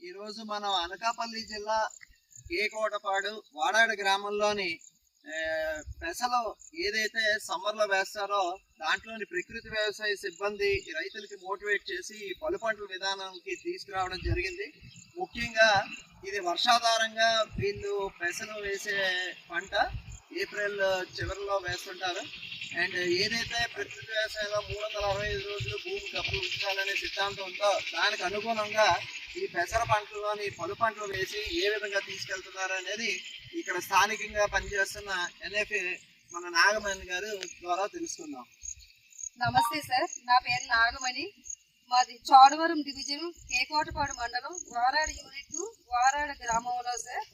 ఈరోజు మనం అనకాపల్లి జిల్లా కేకోటపాడు వాడాడు గ్రామంలోని పెసలు ఏదైతే సమ్మర్లో వేస్తారో దాంట్లోని ప్రకృతి వ్యవసాయ సిబ్బంది రైతులకి మోటివేట్ చేసి ఈ పలు పంటల విధానానికి తీసుకురావడం జరిగింది. ముఖ్యంగా ఇది వర్షాధారంగా వీళ్ళు పెసలు వేసే పంట ఏప్రిల్ చివరిలో వేస్తుంటారు. అండ్ ఏదైతే ప్రకృతి వ్యవసాయంలో మూడు వందల అరవై ఐదు రోజులు భూమి కప్పు ఉంచాలనే సిద్ధాంతం ఉందో దానికి అనుగుణంగా ఈ పెసర పంటలోని పలు పంటలు వేసి ఏ విధంగా తీసుకెళ్తున్నారు అనేది ఇక్కడ స్థానికంగా పనిచేస్తున్న ఎన్ఎఫ్ఏ మన నాగమణి గారు ద్వారా తెలుసుకుందాం. నమస్తే సార్ నా పేరు నాగమణి. మాది చోడవరం డివిజన్ కేకోటపాడు మండలం వారాడు యూనిట్ వారాడు గ్రామంలో సార్.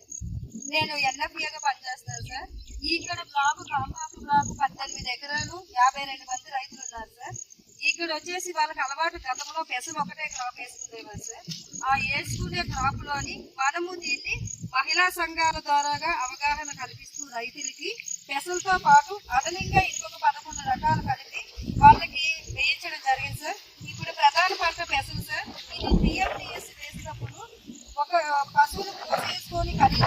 నేను ఎన్ఎఫ్ఏగా పనిచేస్తాను సార్. ఇక్కడ బ్లాక్ కాంపాక్ట్ బ్లాక్ పద్దెనిమిది ఎకరాలు యాభై రెండు మంది రైతులు ఉన్నారు సార్. ఇక్కడ వచ్చేసి వాళ్ళకి అలవాటు గతంలో పెసలు ఒకటే క్రాప్ వేసుకునేవారు సార్. ఆ వేసుకునే క్రాప్లోని మనము దీన్ని మహిళా సంఘాల ద్వారాగా అవగాహన కల్పిస్తూ రైతులకి పెసలతో పాటు అదనంగా ఇంకొక పదకొండు రకాలు కలిపి వాళ్ళకి వేయించడం జరిగింది సార్. ఇప్పుడు ప్రధాన పంట పెసలు సార్. ఇది పిఎండిఎస్ వేసినప్పుడు ఒక పశువులు పోసేసుకొని ఖరీదు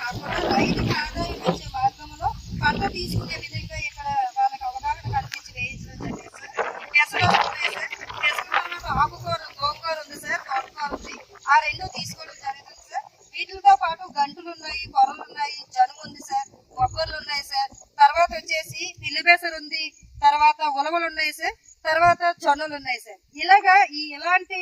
కాకుండా రైతుకి ఆదాయం వచ్చే మార్గంలో పంట తీసుకునే విధంగా జొన్నలు ఉన్నాయి సార్. ఇలాగా ఈ ఇలాంటి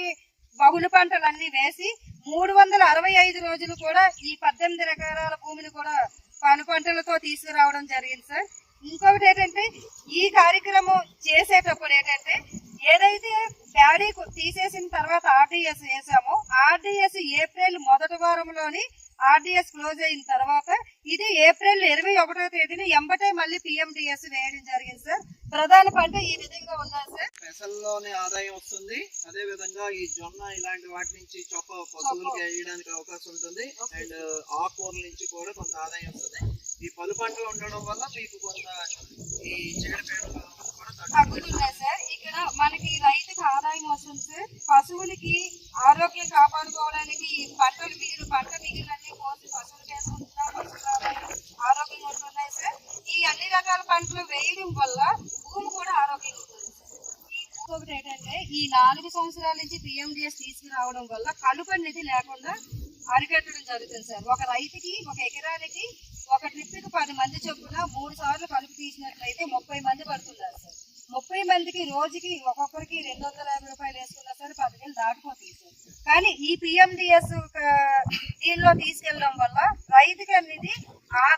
బహుళ పంటలన్నీ వేసి మూడు వందల అరవై ఐదు రోజులు కూడా ఈ పద్దెనిమిది ఎకరాల భూమిని కూడా పలు పంటలతో తీసుకురావడం జరిగింది సార్. ఇంకొకటి ఏంటంటే ఈ కార్యక్రమం చేసేటప్పుడు ఏంటంటే ఏదైతే ప్యాడీ తీసేసిన తర్వాత ఆర్డీఎస్ వేసామో ఆర్డీఎస్ ఏప్రిల్ మొదటి వారంలోని ఆర్డీఎస్ క్లోజ్ అయిన తర్వాత ఇది ఏప్రిల్ ఇరవై ఒకటో తేదీన ఎంబటే మళ్ళీ పిఎండిఎస్ వేయడం జరిగింది సార్. ప్రధాన పంట ఈ విధంగా ఉన్నది సార్. పెసల్లోనే ఆదాయం వస్తుంది. అదే విధంగా ఈ జొన్న ఇలాంటి వాటి నుంచి చొప్ప పశువులకి వేయడానికి అవకాశం ఉంటుంది. అండ్ ఆకుకూరల నుంచి కూడా కొంత ఆదాయం వస్తుంది. ఈ పలు పంటలు ఉండడం వల్ల మీకు కొంత ఈ తగ్గుతున్నాయి సార్? ఇక్కడ మనకి రైతుకి ఆదాయం వస్తుంది సార్. పశువులకి ఆరోగ్యం కాపాడుకోవడానికి పంటలు మిగిలిన పంట మిగిలినన్ని కోసి పశువులు ఆదాయం ఆరోగ్యంగా ఉంటున్నాయి సార్. ఈ అన్ని రకాల పంటలు వేయడం వల్ల భూమి కూడా ఆరోగ్యంగా ఉంటుంది సార్ ఈ ఇంకొకటి ఏంటంటే ఈ నాలుగు సంవత్సరాల నుంచి పిఎండిఎస్ తీసుకురావడం వల్ల కలుపు అనేది లేకుండా అరికట్టడం జరుగుతుంది సార్. ఒక రైతుకి ఒక ఎకరానికి ఒక ట్రిప్కి పది మంది చొప్పున మూడు సార్లు కలుపు తీసినట్లయితే ముప్పై మంది పడుతున్నారు సార్. ముప్పై మందికి రోజుకి ఒక్కొక్కరికి రెండు వందల యాభై రూపాయలు వేసుకున్నా సరే పదివేలు దాటిపోతుంది సార్. కానీ ఈ పిఎండిఎస్ దీనిలో తీసుకెళ్ళడం వల్ల రైతుకి అనేది ఆ అనేది